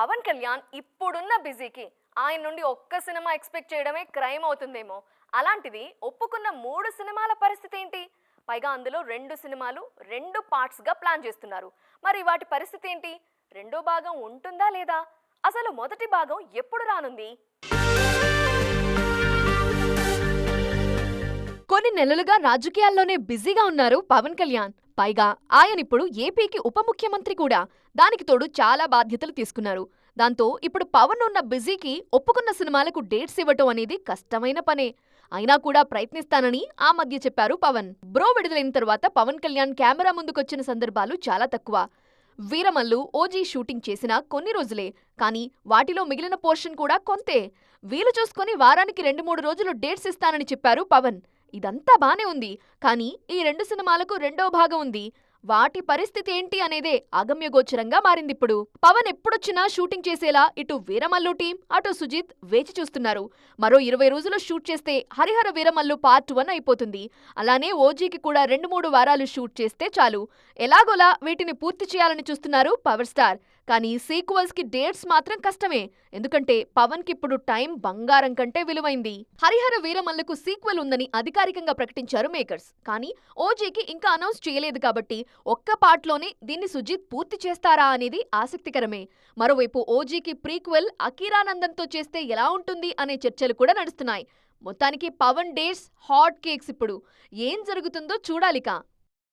పవన్ కళ్యాణ్ ఇప్పుడున్న బిజీకి ఆయన నుండి ఒక్క సినిమా ఎక్స్పెక్ట్ చేయడమే క్రైమ్ అవుతుందేమో. అలాంటిది ఒప్పుకున్న మూడు సినిమాల పరిస్థితి ఏంటి? పైగా అందులో రెండు సినిమాలు రెండు పార్ట్స్గా ప్లాన్ చేస్తున్నారు. మరి వాటి పరిస్థితి ఏంటి? రెండో భాగం ఉంటుందా లేదా? అసలు మొదటి భాగం ఎప్పుడు రానుంది? కొన్ని నెలలుగా రాజకీయాల్లోనే బిజీగా ఉన్నారు పవన్ కళ్యాణ్. పైగా ఆయన ఇప్పుడు ఏపీకి ఉప ముఖ్యమంత్రి కూడా. దానికి తోడు చాలా బాధ్యతలు తీసుకున్నారు. దాంతో ఇప్పుడు పవన్ ఉన్న బిజీకి ఒప్పుకున్న సినిమాలకు డేట్స్ ఇవ్వటం అనేది కష్టమైన పనే. అయినా కూడా ప్రయత్నిస్తానని ఆ మధ్య చెప్పారు పవన్. బ్రో విడుదలైన తర్వాత పవన్ కళ్యాణ్ కెమెరా ముందుకొచ్చిన సందర్భాలు చాలా తక్కువ. వీరమల్లు ఓజీ షూటింగ్ చేసిన కొన్ని రోజులే. కానీ వాటిలో మిగిలిన పోర్షన్ కూడా కొంతే. వీలు చూసుకుని వారానికి రెండు మూడు రోజులు డేట్స్ ఇస్తానని చెప్పారు పవన్. ఇదంతా బానే ఉంది. కానీ ఈ రెండు సినిమాలకు రెండో భాగం ఉంది. వాటి పరిస్థితి ఏంటి అనేదే అగమ్యగోచరంగా మారిందిప్పుడు. పవన్ ఎప్పుడొచ్చినా షూటింగ్ చేసేలా ఇటు వీరమల్లు టీం అటు సుజిత్ వేచి చూస్తున్నారు. మరో ఇరవై రోజులు షూట్ చేస్తే హరిహర వీరమల్లు పార్ట్ వన్ అయిపోతుంది. అలానే ఓజీకి కూడా రెండు మూడు వారాలు షూట్ చేస్తే చాలు. ఎలాగోలా వీటిని పూర్తి చేయాలని చూస్తున్నారు పవర్ స్టార్. కానీ సీక్వెల్స్కి డేట్స్ మాత్రం కష్టమే. ఎందుకంటే పవన్కి ఇప్పుడు టైం బంగారం కంటే విలువైంది. హరిహర వీరమల్లుకు సీక్వెల్ ఉందని అధికారికంగా ప్రకటించారు మేకర్స్. కానీ ఓజీకి ఇంకా అనౌన్స్ చేయలేదు కాబట్టి ఒక్క పార్ట్లోనే దీన్ని సుజిత్ పూర్తి చేస్తారా అనేది ఆసక్తికరమే. మరోవైపు ఓజీకి ప్రీక్వెల్ అకీరానందంతో చేస్తే ఎలా ఉంటుంది అనే చర్చలు కూడా నడుస్తున్నాయి. మొత్తానికి పవన్ డేస్ హాట్ కేక్స్ ఇప్పుడు. ఏం జరుగుతుందో చూడాలిక.